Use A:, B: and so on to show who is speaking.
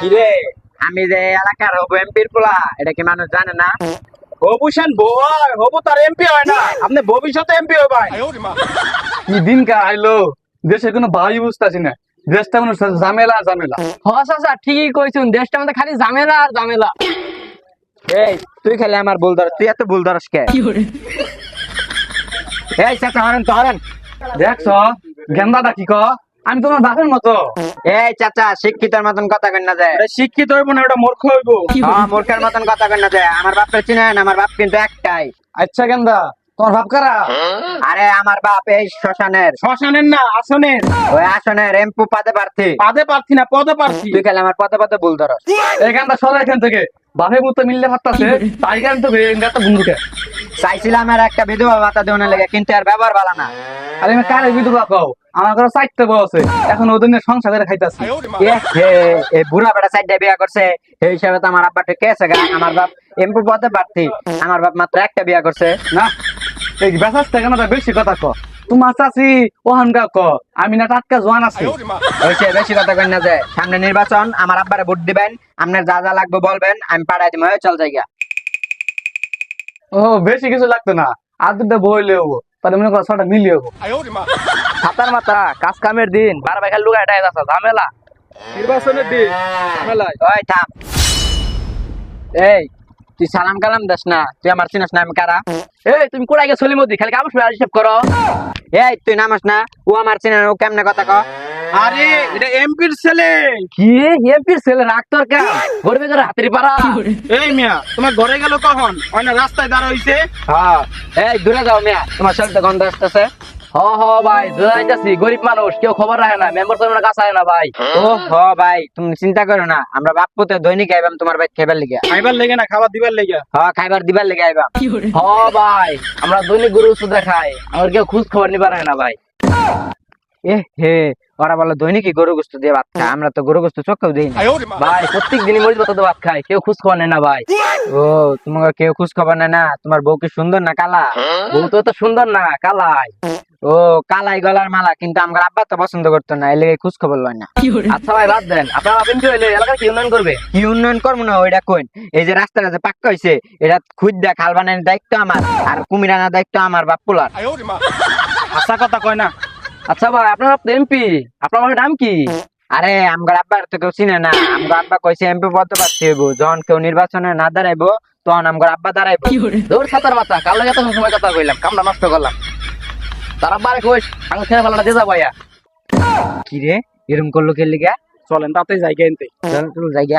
A: কিরে? আমি যে এলাকার হবু এমপির পোলা এটা কি মানুষ জানে না?
B: হবু তার এমপি হয় না। আপনি ভবিষ্যতে এমপি হবে ভাই
C: কি দিন কা আইলো? দেশে কোনো ভাই বুঝতেছি না। দেশটা কোনো ঝামেলা ঝামেলা।
D: হস হস ঠিকই কইছুন। দেশটা মধ্যে খালি ঝামেলা আর ঝামেলা।
A: এই তুই খেলে আমার ভুল ধর তুই এত ভুল ধরস কে? এই চাচা হরেন তো হরেন।
C: দেখছ গেন্দাটা কি ক আমি তোমার বাপের মতো।
A: এই চাচা শিক্ষিতর মতন কথা কই না যায়
B: শিক্ষিত হইব না ওটা মূর্খ হইব।
A: হ্যাঁ মূর্খের মতন কথা কই না যায় আমার বাপরে চিনেন আমার বাপ কিন্তু একটাই।
C: আচ্ছা গেন্দা তোমার বাপ কারা?
A: আরে আমার বাপ এই শ্মশানের।
B: শ্মশানের না আসনের।
A: ওই আসনের এমপু পাতে প্রার্থী।
B: পাদে পারছি না পদে পারছি
A: তুই খেলে আমার পদে পদে ভুল ধরস।
C: এই গানটা সবাই এখান থেকে। বাপের মতো মিললে ভাবতাছে তাই গান তো গানটা বন্ধুকে
A: চাইছিলাম আর একটা বিধবা ভাতা দেওয়ার লেগে, কিন্তু আর ব্যবহার ভালো না।
C: আরে আমি কারে বিধবা কও, আমার ঘরে চারটে এখন ওদের সংসার
A: বুড়া বেটা সাইডে বিয়া করছে এই হিসাবে তো আমার আব্বা কে আছে আমার বাপ এমপি পদে প্রার্থী, আমার বাপ মাত্র একটা বিয়া করছে,
C: না? এই বেসাস থেকে না বেশি কথা ক তোমার চাচি ওহান গা ক আমি না টাটকা জোয়ান আছি।
A: হয়েছে বেশি কথা কই না যে, সামনে নির্বাচন, আমার আব্বারে ভোট দিবেন, আপনার যা যা লাগবে বলবেন, আমি পাঠাই দিব চল জায়গা
C: ও বেশি কিছু লাগতো না। আর দুটো বইলে হব। তাহলে মনে করো ছটা মিলিয়ে হব।
D: হাতার মাথা কাজ কামের দিন বার খালি লুকা এটাই যাচ্ছে ঝামেলা।
B: নির্বাচনের দিন ঝামেলায়।
A: ওই থাম। এই তুই সালাম কালাম দাস না তুই আমার চিনাস না আমি কারা?
D: এই তুমি কোড়াই গে চলি মধ্যে খালি শুনে হিসাব করো।
A: এই তুই নামাস না ও আমার চিনে কেমনে কথা ক
B: আরে এটা এমপির ছেলে।
D: কি? এমপির ছেলে রাখতর কাম গরিবে করে হাতের পাড়া।
B: এই মিয়া তোমার ঘরে গেল কখন? ওই না রাস্তায় দাঁড়া হইছে।
A: হ্যাঁ। এই দূরে যাও মিয়া তোমার শরীর তো গন্ধ আসতেছে।
D: হ হ ভাই যাইতাছি গরিব মানুষ কেউ খবর রাখে না মেম্বার সাহেবের কাছে আয় না ভাই।
A: ও হ ভাই তুমি চিন্তা করো না আমরা বাপুতে দৈনিক আইবাম তোমার ভাই খাইবার লিগে
B: খাইবার লেগে না খাবার দিবার লেগে?
A: হ খাইবার দিবার লিগে আইবাম।
D: হ ভাই আমরা দৈনিক গরু ওষুধ খাই আমার কেউ খোঁজ খবর নিবার হয় না ভাই।
A: এ হে ওরা বলো দৈনিকই গরু গোস্ত দিয়ে ভাত খায় আমরা তো গরু গোস্ত চোখেও দিই না।
D: ভাই প্রত্যেক দিনই মরিচ পাতা ভাত খাই কেউ খোঁজ খবর নেয় না ভাই।
A: ও তোমার কেউ খোঁজ খবর নেয় না তোমার বউ কি সুন্দর না কালা?
D: বউ তো সুন্দর না কালাই।
A: ও কালাই গলার মালা কিন্তু আমার আব্বা তো পছন্দ করতো না এলে খোঁজ খবর লয় না।
D: আচ্ছা ভাই বাদ দেন। আপনার আপনি কি হইলে এলাকার কি উন্নয়ন করবে?
A: কি উন্নয়ন করব না ওইটা কইন এই যে রাস্তাটা যে পাক্কা হয়েছে এটা খুদ দেয়া খাল বানানোর দায়িত্ব আমার আর কুমির আনার দায়িত্ব আমার বাপুলার
B: আশা কথা কয় না।
D: আচ্ছা ভাই আপনার এমপি। আপনার নাম কি?
A: আরে আমার আব্বার তো কেউ চিনে না। আমার আব্বা কইছে এমপি পদ পাচ্ছি হইব। যখন কেউ নির্বাচনে না দাঁড়াইবো তখন আমার আব্বা দাঁড়াইবো।
D: দৌড় সাতার মাথা কাল লাগে সময় কথা কইলাম কামটা নষ্ট করলাম। তারা বারে কইস আমি খেয়ে ফেলাটা দিয়ে যাব
A: কি রে? এরম করল কে লিগা?
B: চলেন তাতে জায়গা এনতে।
A: জায়গা